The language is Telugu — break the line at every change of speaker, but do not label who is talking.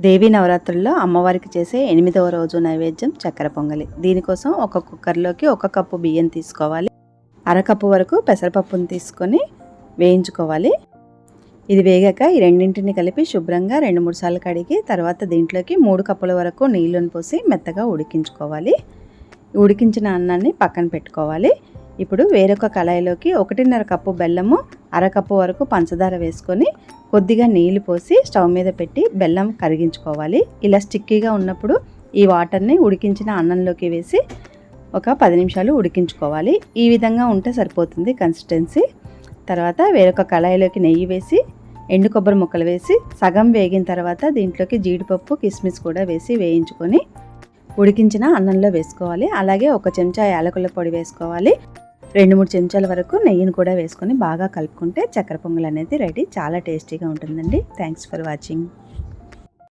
దేవీ నవరాత్రుల్లో అమ్మవారికి చేసే ఎనిమిదవ రోజు నైవేద్యం చక్కెర పొంగలి. దీనికోసం ఒక కుక్కర్లోకి ఒక కప్పు బియ్యం తీసుకోవాలి. అరకప్పు వరకు పెసరపప్పును తీసుకొని వేయించుకోవాలి. ఇది వేగాక ఈ రెండింటిని కలిపి శుభ్రంగా రెండు మూడు సార్లు కడిగి తర్వాత దీంట్లోకి మూడు కప్పుల వరకు నీళ్ళను పోసి మెత్తగా ఉడికించుకోవాలి. ఉడికించిన అన్నాన్ని పక్కన పెట్టుకోవాలి. ఇప్పుడు వేరొక కళాయిలోకి ఒకటిన్నర కప్పు బెల్లము అరకప్పు వరకు పంచదార వేసుకొని కొద్దిగా నీళ్ళు పోసి స్టవ్ మీద పెట్టి బెల్లం కరిగించుకోవాలి. ఇలా స్టిక్కీగా ఉన్నప్పుడు ఈ వాటర్ని ఉడికించిన అన్నంలోకి వేసి ఒక పది నిమిషాలు ఉడికించుకోవాలి. ఈ విధంగా ఉంటే సరిపోతుంది కన్సిస్టెన్సీ. తర్వాత వేరొక కళాయిలోకి నెయ్యి వేసి ఎండు కొబ్బరి ముక్కలు వేసి సగం వేగిన తర్వాత దీంట్లోకి జీడిపప్పు కిస్మిస్ కూడా వేసి వేయించుకొని ఉడికించిన అన్నంలో వేసుకోవాలి. అలాగే ఒక చెంచా యాలకుల పొడి వేసుకోవాలి. రెండు మూడు చెంచాల వరకు నెయ్యిని కూడా వేసుకొని బాగా కలుపుకుంటే చక్కెర పొంగల్ అనేది రెడీ. చాలా టేస్టీగా ఉంటుందండి. Thanks for watching